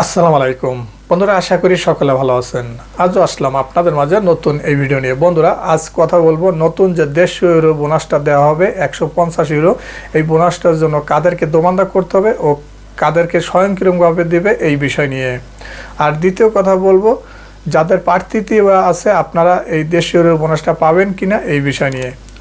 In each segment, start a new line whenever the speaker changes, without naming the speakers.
আসসালামু আলাইকুম। বন্ধুরা, আশা করি সকলে ভালো আছেন। আজও আসলাম আপনাদের মাঝে নতুন এই ভিডিও নিয়ে। বন্ধুরা, আজ কথা বলব নতুন যে দেড়শো ইউরো বোনাসটা দেওয়া হবে, একশো পঞ্চাশ ইউরো। এই বোনাসটার জন্য কাদেরকে দোমান্দা করতে হবে ও কাদেরকে স্বয়ংক্রিয়ভাবে দেবে এই বিষয় নিয়ে। আর দ্বিতীয় কথা বলব, যাদের প্রার্থীতি বা আছে, আপনারা এই দেড়শো ইউরো বোনাসটা পাবেন কিনা এই বিষয় নিয়ে।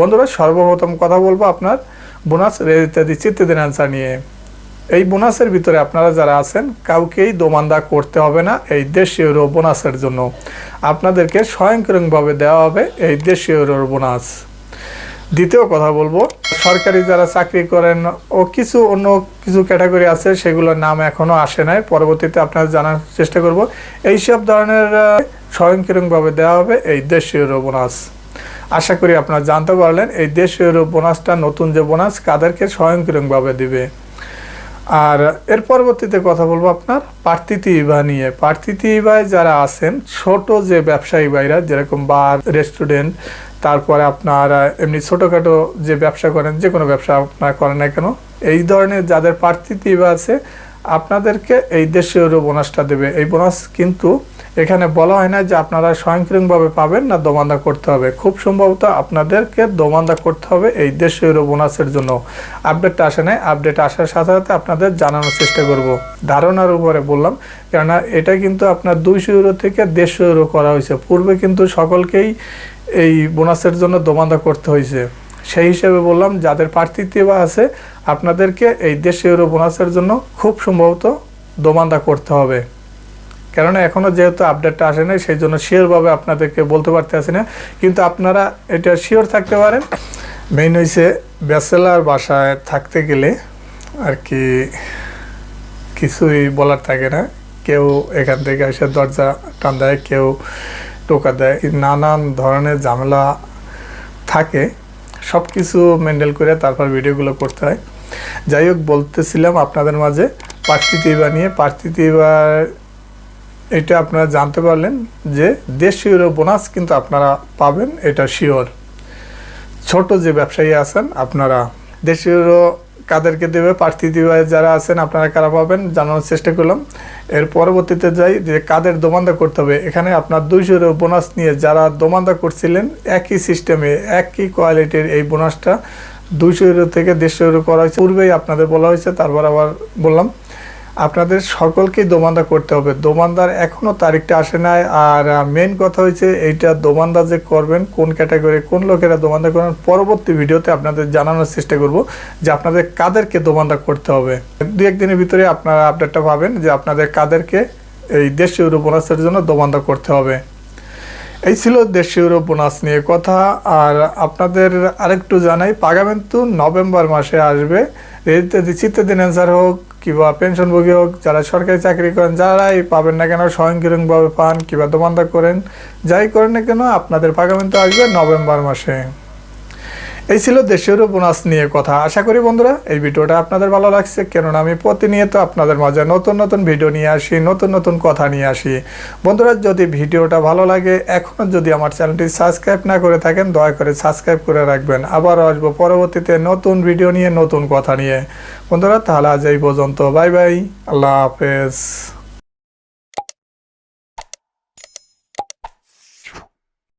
বন্ধুরা সর্বপ্রথম কথা বলব আপনার বোনাস রেল ইত্যাদি চিত্তদিন অ্যান্সার নিয়ে। এই বোনাসের ভিতরে আপনারা যারা আছেন, কাউকেই দোমান্দা করতে হবে না এই দেশীয় ইউরো বোনাসের জন্য। আপনাদেরকে স্বয়ংক্রিয়ভাবে দেওয়া হবে এই দেশীয় ইউরোর বোনাস। দ্বিতীয় কথা বলব, সরকারি যারা চাকরি করেন ও কিছু অন্য কিছু ক্যাটাগরি আছে, সেগুলোর নাম এখনও আসে নাই। পরবর্তীতে আপনারা জানার চেষ্টা করব। এইসব ধরনের স্বয়ংক্রিয়ভাবে দেওয়া হবে এই দেশীয় ইউরো বোনাস। আশা করি আপনারা জানতে পারলেন, এই দেশীয় বোনাসটা নতুন যে বোনাস কাদেরকে স্বয়ংক্রিয়ভাবে দিবে। আর এর পরবর্তীতে কথা বলব আপনার প্রার্থিতি ইভা নিয়ে। প্রার্থিতি ইভায় যারা আছেন, ছোট যে ব্যবসায়ী ভাইরা, যেরকম বার, রেস্টুরেন্ট, তারপরে আপনার এমনি ছোটোখাটো যে ব্যবসা করেন যে কোনো ব্যবসা আপনারা করেন না কেন, এই ধরনের যাদের প্রার্থিতি ইভা আছে আপনাদেরকে এই দেশীয় বোনাসটা দেবে। এই বোনাস কিন্তু এখানে বলা হয় না যে আপনারা স্বয়ংক্রিয়ভাবে পাবেন না, দোমান্দা করতে হবে। খুব সম্ভবত আপনাদেরকে দোমান্দা করতে হবে এই দেশীয় বোনাসের জন্য। আপডেটটা আসে নাই। আপডেট আসার সাথে সাথে আপনাদের জানানোর চেষ্টা করব। ধারণার উপরে বললাম, কেননা এটা কিন্তু আপনার দুইশো ইউরো থেকে দেড়শো ইউরো করা হয়েছে। পূর্বে কিন্তু সকলকেই এই বোনাসের জন্য দোমান্দা করতে হয়েছে। সেই হিসেবে বললাম, যাদের প্রার্থিতা আছে, আপনাদেরকে এই দেড়শো ইউরো বোনাসের জন্য খুব সম্ভবত দোমান্দা করতে হবে। কেননা এখনও যেহেতু আপডেটটা আসে নাই, সেই জন্য শিওরভাবে আপনাদেরকে বলতে পারতে আসি না। কিন্তু আপনারা এটা শিওর থাকতে পারেন। মেইন হয়েছে ব্যাচেলার বাসায় থাকতে গেলে আর কি কিছুই বলার থাকে না। কেউ এখান থেকে এসে দরজা টান দেয়, কেউ টোকা দেয়। নানান ধরনের ঝামেলা থাকে। সব কিছু মেন্ডেল করে তারপর ভিডিওগুলো করতে হয়। যাই হোক, বলতেছিলাম আপনাদের মাঝে পার্থিতিবা নিয়ে। পার্থিতিবা এটা আপনারা জানতে পারলেন যে দেশ বোনাস কিন্তু আপনারা পাবেন, এটা শিওর। ছোট যে ব্যবসায়ী আছেন, আপনারা দেশীয় কাদেরকে দেবে, প্রার্থী দিবে, যারা আছেন আপনারা কারা পাবেন জানানোর চেষ্টা করলাম। এর পরবর্তীতে যাই, যে কাদের দোমান্দা করতে হবে, এখানে আপনার দুইশোর বোনাস নিয়ে যারা দোমান্দা করছিলেন, একই সিস্টেমে একই কোয়ালিটির এই বোনাসটা দুইশো ইউরো থেকে দেড়শো ইউরো করা হয়েছে। পূর্বেই আপনাদের বলা হয়েছে, তারপর আবার বললাম। আপনাদের সকলকেই দোমান্দা করতে হবে। দোমান্দার এখনও তারিখটা আসে নাই। আর মেন কথা হয়েছে, এইটা দোমান্দা যে করবেন, কোন ক্যাটাগরি কোন লোকেরা দোমান্দা করবেন, পরবর্তী ভিডিওতে আপনাদের জানানোর চেষ্টা করব যে আপনাদের কাদেরকে দোমান্দা করতে হবে। দু একদিনের ভিতরে আপনারা আপডেটটা পাবেন যে আপনাদের কাদেরকে এই দেড়শো ইউরো বোনাসের জন্য দোমান্দা করতে হবে। এই ছিল দেড়শো ইউরো নিয়ে কথা। আর আপনাদের আরেকটু জানাই পাগামেন্তু নভেম্বর মাসে আসবে। চিত্তদিন অ্যান্সার হোক কিংবা পেনশনভোগী হোক যারা সরকারি চাকরি করেন, যারাই পাবেন না কেন, স্বয়ংক্রিয়ভাবে পান, কিংবা দোমান্ধা করেন, যাই করেন না কেন, আপনাদের পাগামেন্তু আসবে নভেম্বর মাসে। এই ছিল দেশের বোনাস নিয়ে কথা। আশা করি বন্ধুরা, এই ভিডিওটা আপনাদের ভালো লাগছে। কেননা আমি প্রতিনিয়ত আপনাদের মাঝে নতুন নতুন ভিডিও নিয়ে আসি, নতুন নতুন কথা নিয়ে আসি। বন্ধুরা, যদি ভিডিওটা ভালো লাগে এখনও যদি আমার চ্যানেলটি সাবস্ক্রাইব না করে থাকেন, দয়া করে সাবস্ক্রাইব করে রাখবেন। আবারও আসব পরবর্তীতে নতুন ভিডিও নিয়ে, নতুন কথা নিয়ে। বন্ধুরা, তাহলে আজ এই পর্যন্ত। বাই বাই, আল্লাহ হাফেজ।